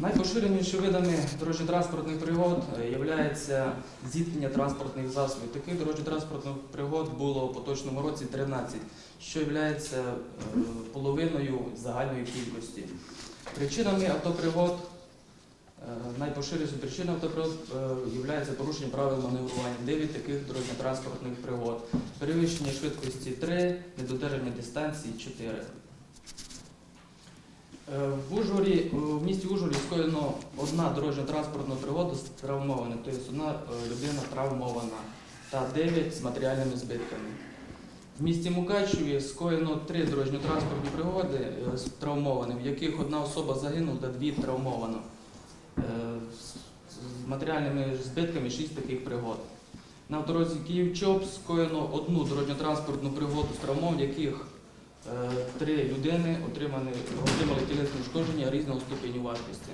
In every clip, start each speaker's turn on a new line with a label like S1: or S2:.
S1: Найпоширенішими видами дорожньо-транспортних пригод є зіткнення транспортних засобів. Таких дорожньо-транспортних пригод було у поточному році 13, що є половиною загальної кількості. Причинами автопригод, е, найпоширенішою причиною автопригод є порушення правил маневрування. 9 таких дорожньо-транспортних пригод. Перевищення швидкості 3, недодержання дистанції 4. Е, В Ужгорі, в місті Ужгорі скоєно одна дорожньо-транспортна пригода з травмованим, тобто одна е, людина травмована та 9 з матеріальними збитками. В місті Мукачеві скоєно три дорожньо-транспортні пригоди е, з травмованим, в яких одна особа загинула та дві травмовано. Е, з- матеріальними збитками 6 таких пригод. На автодорозі Київ-Чоп скоєно одну дорожньо-транспортну пригоду з травмом, в яких Е, Три людини отримали, отримали тілесні ушкодження різного ступеню важкості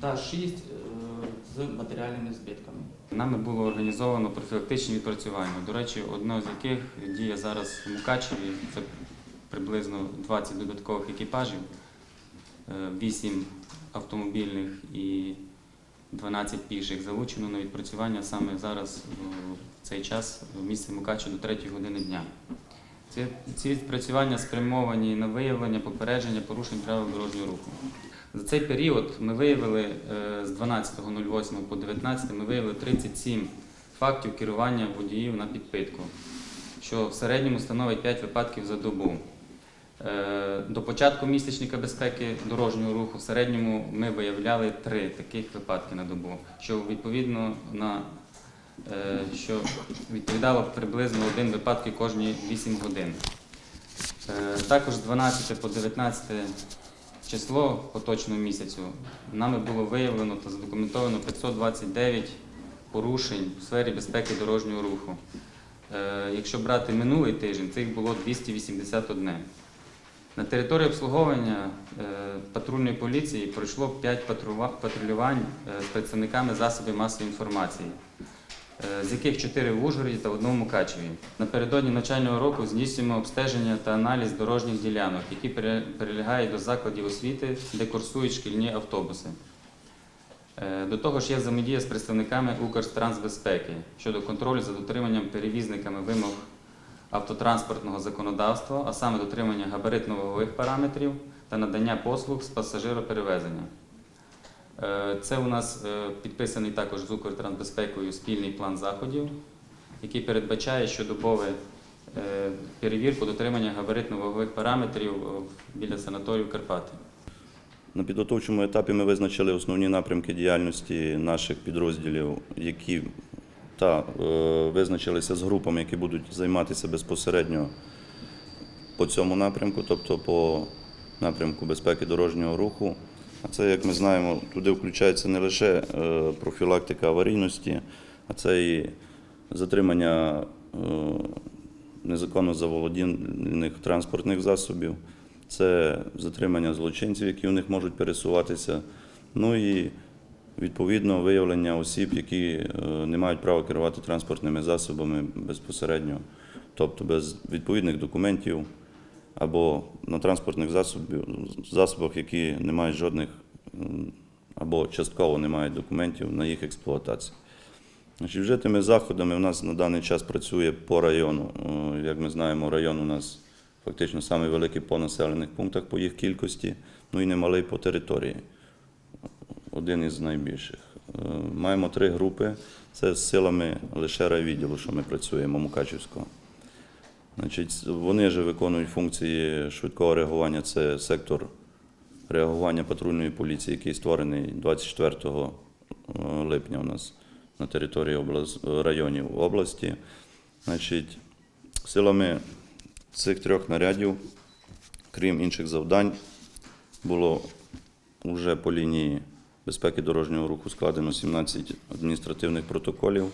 S1: та шість е, з матеріальними збитками.
S2: Нами було організовано профілактичні відпрацювання. До речі, одне з яких діє зараз в Мукачеві. Це приблизно 20 додаткових екіпажів, 8 автомобільних і 12 піших залучено на відпрацювання саме зараз в цей час в місті Мукачево до 3 години дня. Ці, ці відпрацювання спрямовані на виявлення, попередження порушень правил дорожнього руху. За цей період ми виявили е, з 12.08 по 19 ми виявили 37 фактів керування водіїв на підпитку, що в середньому становить 5 випадків за добу. Е, До початку місячника безпеки дорожнього руху в середньому ми виявляли 3 таких випадки на добу, що відповідно на що відповідало приблизно один випадки кожні 8 годин. Е, Також з 12 по 19 число поточного місяцю нами було виявлено та задокументовано 529 порушень в сфері безпеки дорожнього руху. Е, Якщо брати минулий тиждень, цих було 281. На території обслуговування е, патрульної поліції пройшло 5 патрулювань е, з представниками засобів масової інформації е, з яких чотири в Ужгороді та в одному Мукачеві. Напередодні навчального року здійснюємо обстеження та аналіз дорожніх ділянок, які перелягають до закладів освіти, де курсують шкільні автобуси. Е, До того ж є взаємодія з представниками Укртрансбезпеки щодо контролю за дотриманням перевізниками вимог автотранспортного законодавства, а саме дотримання габаритно-вагових параметрів та надання послуг з пасажироперевезення. Е, Це у нас е, підписаний також з Укртрансбезпекою спільний план заходів, який передбачає щодобове е, перевірку дотримання габаритно-вагових параметрів біля санаторію Карпати.
S3: На підготовчому етапі ми визначили основні напрямки діяльності наших підрозділів, які та визначилися з групами, які будуть займатися безпосередньо по цьому напрямку, тобто по напрямку безпеки дорожнього руху. Це, як ми знаємо, туди включається не лише е, профілактика аварійності, а це і затримання е, незаконно заволодіних транспортних засобів, це затримання злочинців, які в них можуть пересуватися. Ну і відповідно виявлення осіб, які е, не мають права керувати транспортними засобами безпосередньо, тобто без відповідних документів або на транспортних засобах, які не мають жодних або частково не мають документів на їх експлуатацію. Значить, вжитими заходами у нас на даний час працює по району. Як ми знаємо, район у нас фактично самий великий по населених пунктах по їх кількості, ну і немалий по території. Один із найбільших. Е, Маємо три групи. Це з силами лише райвідділу, що ми працюємо Мукачівського. Значить, вони ж виконують функції швидкого реагування. Це сектор реагування патрульної поліції, який створений 24 е, липня у нас на території облас- районів області. Значить, силами цих трьох нарядів, крім інших завдань, було вже по лінії безпеки дорожнього руху складено 17 адміністративних протоколів.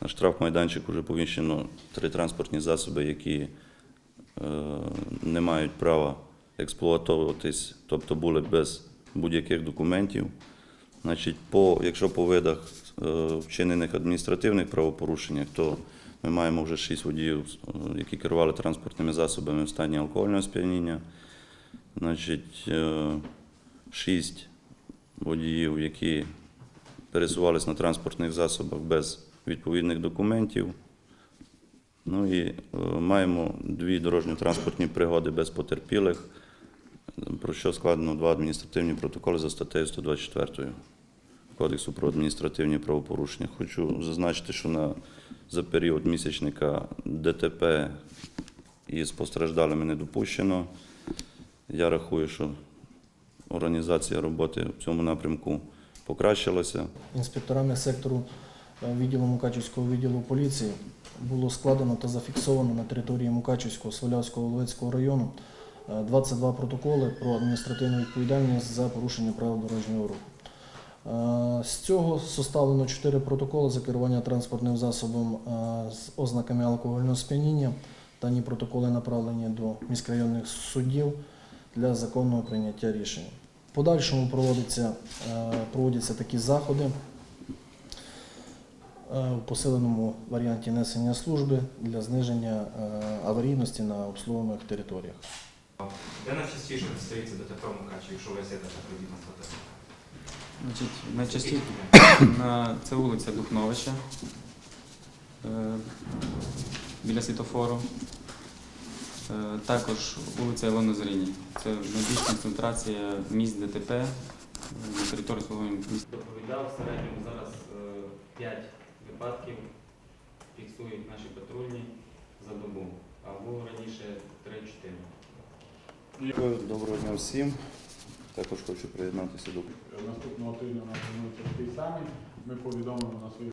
S3: На штрафмайданчик вже повіщено три транспортні засоби, які е, не мають права експлуатовуватись, тобто були без будь-яких документів. Значить, по, якщо по видах е, вчинених адміністративних правопорушеннях, то ми маємо вже шість водіїв, е, які керували транспортними засобами в стані алкогольного сп'яніння. Значить, шість водіїв, які пересувалися на транспортних засобах без відповідних документів. Ну і е, маємо дві дорожньо-транспортні пригоди без потерпілих, про що складено два адміністративні протоколи за статтею 124 Кодексу про адміністративні правопорушення. Хочу зазначити, що на, за період місячника ДТП із постраждалими не допущено. Я рахую, що організація роботи в цьому напрямку покращилася.
S4: інспекторами сектору відділу Мукачівського відділу поліції було складено та зафіксовано на території Мукачівського Свалявського Ловецького району е, 22 протоколи про адміністративну відповідальність за порушення правил дорожнього руху. Е, З цього составлено 4 протоколи за керування транспортним засобом е, з ознаками алкогольного сп'яніння. Дані протоколи направлені до міськрайонних суддів для законного прийняття рішення. В подальшому проводиться, е, проводяться такі заходи е, в посиленому варіанті несення служби для зниження е, аварійності на обслуговуваних територіях.
S5: Де найчастіше стається ДТП в Мукачеві, якщо ви сидите так робіть назвати?
S2: Значить, найчастіше на це вулиця Духновича е, біля світофору. Е, Також вулиця Ілона Зріні. Це найбільша концентрація місць ДТП е, на території свого міста. Доповідав в середньому зараз 5 випадків фіксують наші патрульні за добу, а було раніше 3-4.
S3: Доброго дня всім. Також хочу приєднатися до
S6: Наступного тижня на цей самий. Ми повідомимо на своїх